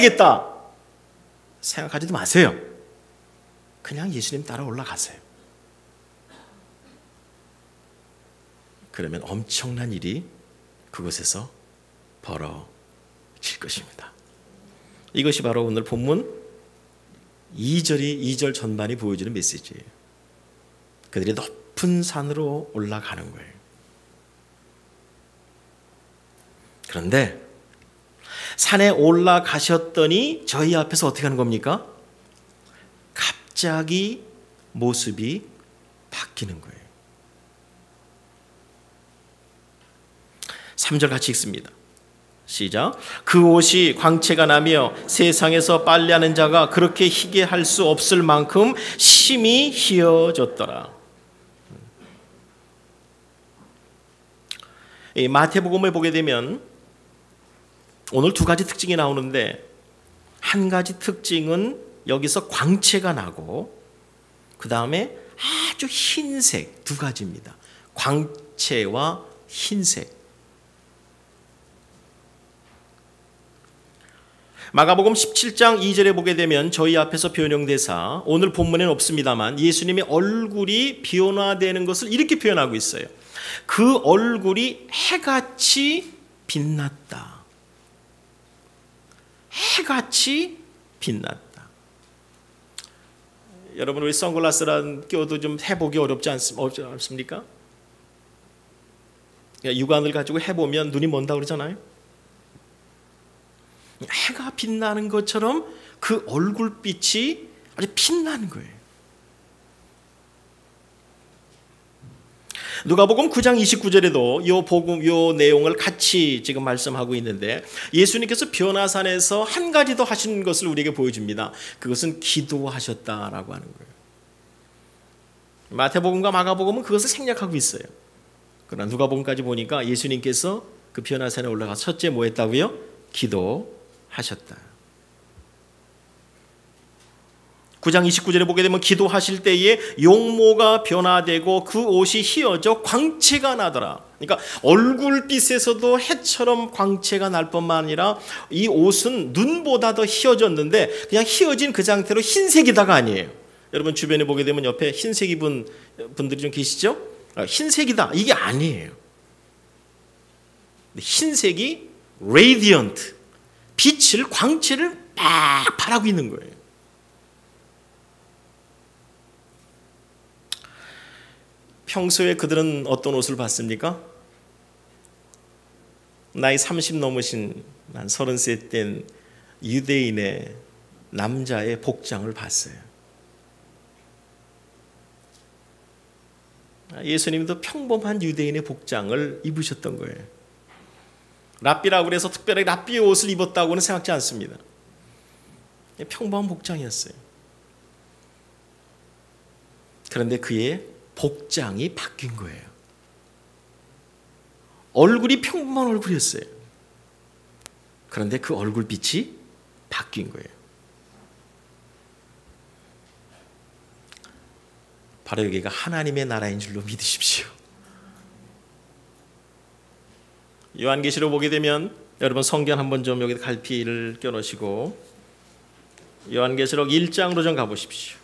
되겠다 생각하지도 마세요. 그냥 예수님 따라 올라가세요. 그러면 엄청난 일이 그곳에서 벌어질 것입니다. 이것이 바로 오늘 본문 2절이 2절 전반이 보여주는 메시지예요. 그들이 높은 산으로 올라가는 거예요. 그런데 산에 올라가셨더니 저희 앞에서 어떻게 하는 겁니까? 갑자기 모습이 바뀌는 거예요. 3절 같이 읽습니다. 시작. 그 옷이 광채가 나며 세상에서 빨래하는 자가 그렇게 희게 할 수 없을 만큼 심히 희어졌더라. 이 마태복음을 보게 되면 오늘 두 가지 특징이 나오는데 한 가지 특징은 여기서 광채가 나고 그 다음에 아주 흰색 두 가지입니다. 광채와 흰색. 마가복음 17장 2절에 보게 되면 저희 앞에서 변형대사 오늘 본문에는 없습니다만 예수님의 얼굴이 변화되는 것을 이렇게 표현하고 있어요. 그 얼굴이 해같이 빛났다. 해같이 빛났다. 여러분 우리 선글라스란 껴도 좀 해보기 어렵지 않습니까? 육안을 가지고 해보면 눈이 먼다 그러잖아요. 해가 빛나는 것처럼 그 얼굴빛이 아주 빛나는 거예요. 누가복음 9장 29절에도 요 복음 요 내용을 같이 지금 말씀하고 있는데 예수님께서 변화산에서 한 가지 더 하신 것을 우리에게 보여줍니다. 그것은 기도하셨다라고 하는 거예요. 마태복음과 마가복음은 그것을 생략하고 있어요. 그러나 누가복음까지 보니까 예수님께서 그 변화산에 올라가 첫째 뭐 했다고요? 기도 하셨다. 9장 29절에 보게 되면 기도하실 때에 용모가 변화되고 그 옷이 휘어져 광채가 나더라. 그러니까 얼굴빛에서도 해처럼 광채가 날 뿐만 아니라 이 옷은 눈보다 더 휘어졌는데 그냥 휘어진 그 상태로 흰색이다가 아니에요. 여러분 주변에 보게 되면 옆에 흰색 입은 분들이 좀 계시죠? 아, 흰색이다. 이게 아니에요. 흰색이 radiant 빛을 광채를 막 발하고 있는 거예요. 평소에 그들은 어떤 옷을 봤습니까? 나이 30 넘으신 한 30세 된 유대인의 남자의 복장을 봤어요. 예수님도 평범한 유대인의 복장을 입으셨던 거예요. 랍비라고 그래서 특별하게 랍비의 옷을 입었다고는 생각지 않습니다. 평범한 복장이었어요. 그런데 그의 복장이 바뀐 거예요. 얼굴이 평범한 얼굴이었어요. 그런데 그 얼굴빛이 바뀐 거예요. 바로 여기가 하나님의 나라인 줄로 믿으십시오. 요한계시록 보게 되면 여러분 성경 한번 좀 여기 갈피를 껴놓으시고 요한계시록 1장으로 좀 가보십시오.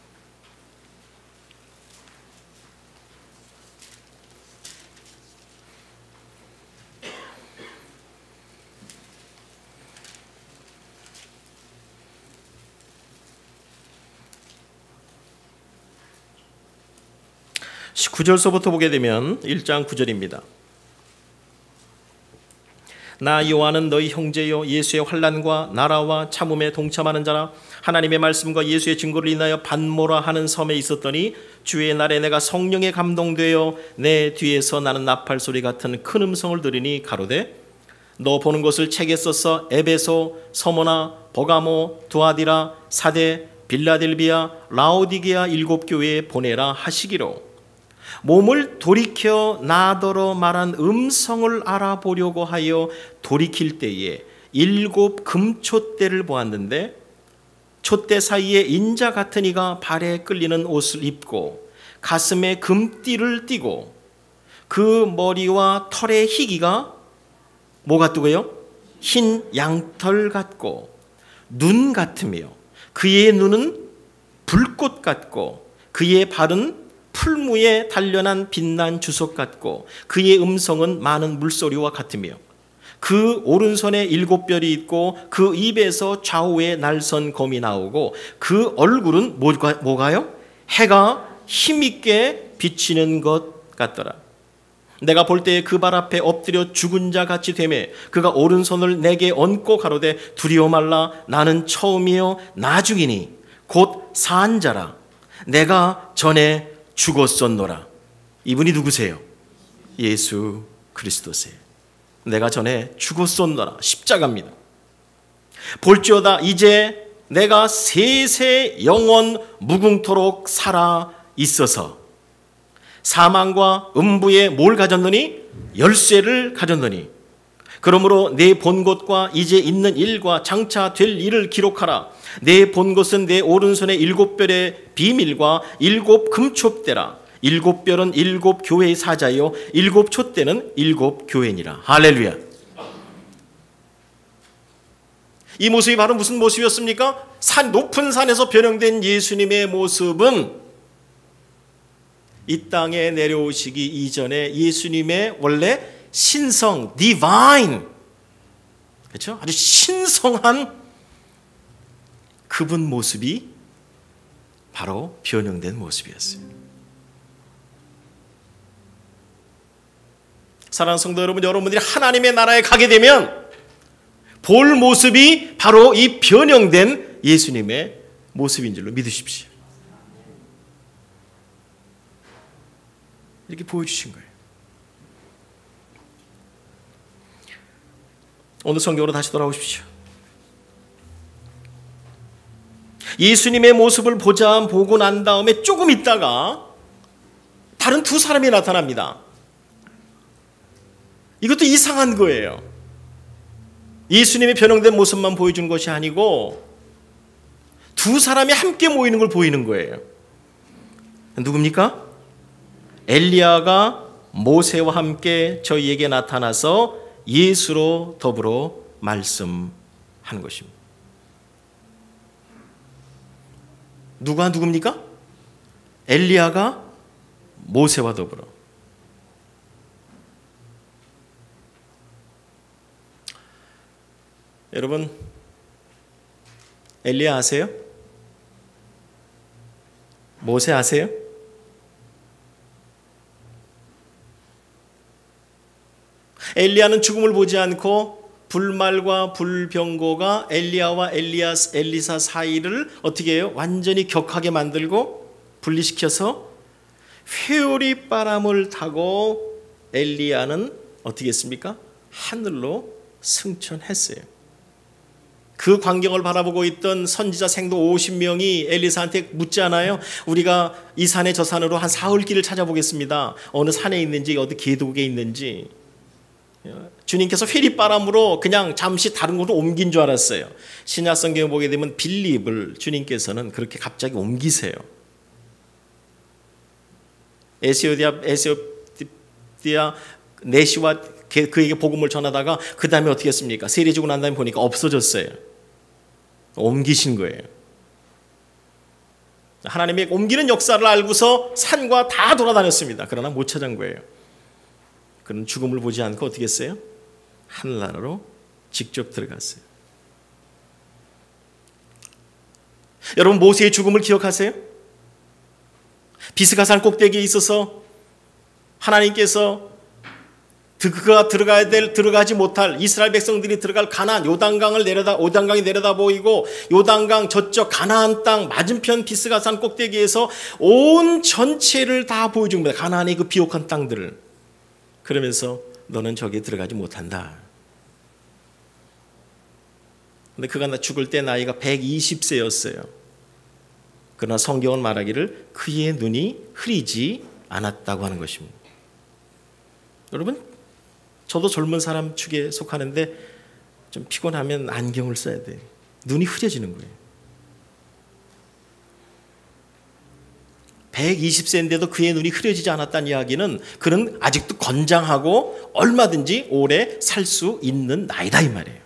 구절서부터 보게 되면 1장 9절입니다. 나 요한은 너희 형제요 예수의 환란과 나라와 참음에 동참하는 자라 하나님의 말씀과 예수의 증거를 인하여 반모라 하는 섬에 있었더니 주의 날에 내가 성령에 감동되어 내 뒤에서 나는 나팔 소리 같은 큰 음성을 들으니 가로되 너 보는 것을 책에 써서 에베소, 서모나, 버가모, 두아디라, 사데, 빌라델비아, 라오디게아 일곱 교회에 보내라 하시기로 몸을 돌이켜 나더러 말한 음성을 알아보려고 하여 돌이킬 때에 일곱 금촛대를 보았는데 촛대 사이에 인자 같은 이가 발에 끌리는 옷을 입고 가슴에 금띠를 띠고 그 머리와 털의 희기가 뭐 같고요? 흰 양털 같고 눈 같으며 그의 눈은 불꽃 같고 그의 발은 풀무에 단련한 빛난 주석 같고 그의 음성은 많은 물소리와 같으며 그 오른손에 일곱 별이 있고 그 입에서 좌우에 날선 검이 나오고 그 얼굴은 뭐가, 뭐가 요? 해가 힘있게 비치는 것 같더라. 내가 볼 때에 그 발 앞에 엎드려 죽은 자 같이 되매 그가 오른손을 내게 얹고 가로되 두려워 말라 나는 처음이요 나중이니 곧 산자라 내가 전에 죽었었노라. 이분이 누구세요? 예수 그리스도세요 내가 전에 죽었었노라. 십자가입니다. 볼지어다 이제 내가 세세 영원 무궁토록 살아 있어서 사망과 음부에 뭘 가졌느니 열쇠를 가졌느니 그러므로 내본 곳과 이제 있는 일과 장차 될 일을 기록하라. 내 본 것은 내 오른손의 일곱 별의 비밀과 일곱 금촛대라. 일곱 별은 일곱 교회의 사자요. 일곱 촛대는 일곱 교회니라. 할렐루야. 이 모습이 바로 무슨 모습이었습니까? 산 높은 산에서 변형된 예수님의 모습은 이 땅에 내려오시기 이전에 예수님의 원래 신성, divine, 그렇죠? 아주 신성한 그분 모습이 바로 변형된 모습이었어요. 사랑하는 성도 여러분, 여러분들이 하나님의 나라에 가게 되면 볼 모습이 바로 이 변형된 예수님의 모습인 줄로 믿으십시오. 이렇게 보여주신 거예요. 오늘 성경으로 다시 돌아오십시오. 예수님의 모습을 보자 보고 난 다음에 조금 있다가 다른 두 사람이 나타납니다. 이것도 이상한 거예요. 예수님의 변형된 모습만 보여준 것이 아니고 두 사람이 함께 모이는 걸 보이는 거예요. 누굽니까? 엘리야가 모세와 함께 저희에게 나타나서 예수로 더불어 말씀한 것입니다. 누가 누굽니까? 엘리야가 모세와 더불어. 여러분 엘리야 아세요? 모세 아세요? 엘리야는 죽음을 보지 않고 불말과 불병고가 엘리야와 엘리아스 엘리사 사이를 어떻게 해요? 완전히 격하게 만들고 분리시켜서 회오리 바람을 타고 엘리야는 어떻게 했습니까? 하늘로 승천했어요. 그 광경을 바라보고 있던 선지자 생도 50명이 엘리사한테 묻잖아요. 우리가 이 산에 저 산으로 한 사흘 길을 찾아보겠습니다. 어느 산에 있는지 어디 계곡에 있는지. 주님께서 회리바람으로 그냥 잠시 다른 곳으로 옮긴 줄 알았어요. 신약 성경에 보게 되면 빌립을 주님께서는 그렇게 갑자기 옮기세요. 에시오디아 에시오디아 네시와 그에게 복음을 전하다가 그 다음에 어떻게 했습니까? 세례주고 난 다음에 보니까 없어졌어요. 옮기신 거예요. 하나님의 옮기는 역사를 알고서 산과 다 돌아다녔습니다. 그러나 못 찾은 거예요. 그는 죽음을 보지 않고 어떻게 했어요? 하늘나라로 직접 들어갔어요. 여러분 모세의 죽음을 기억하세요? 비스가산 꼭대기에 있어서 하나님께서 그가 들어가야 될 들어가지 못할 이스라엘 백성들이 들어갈 가나안 요단강을 내려다 요단강이 내려다 보이고 요단강 저쪽 가나안 땅 맞은편 비스가산 꼭대기에서 온 전체를 다 보여준 겁니다. 가나안의 그 비옥한 땅들을 그러면서 너는 저기에 들어가지 못한다. 근데 그가 나 죽을 때 나이가 120세였어요. 그러나 성경은 말하기를 그의 눈이 흐리지 않았다고 하는 것입니다. 여러분, 저도 젊은 사람 축에 속하는데 좀 피곤하면 안경을 써야 돼. 눈이 흐려지는 거예요. 120세인데도 그의 눈이 흐려지지 않았다는 이야기는 그는 아직도 건장하고 얼마든지 오래 살 수 있는 나이다 이 말이에요.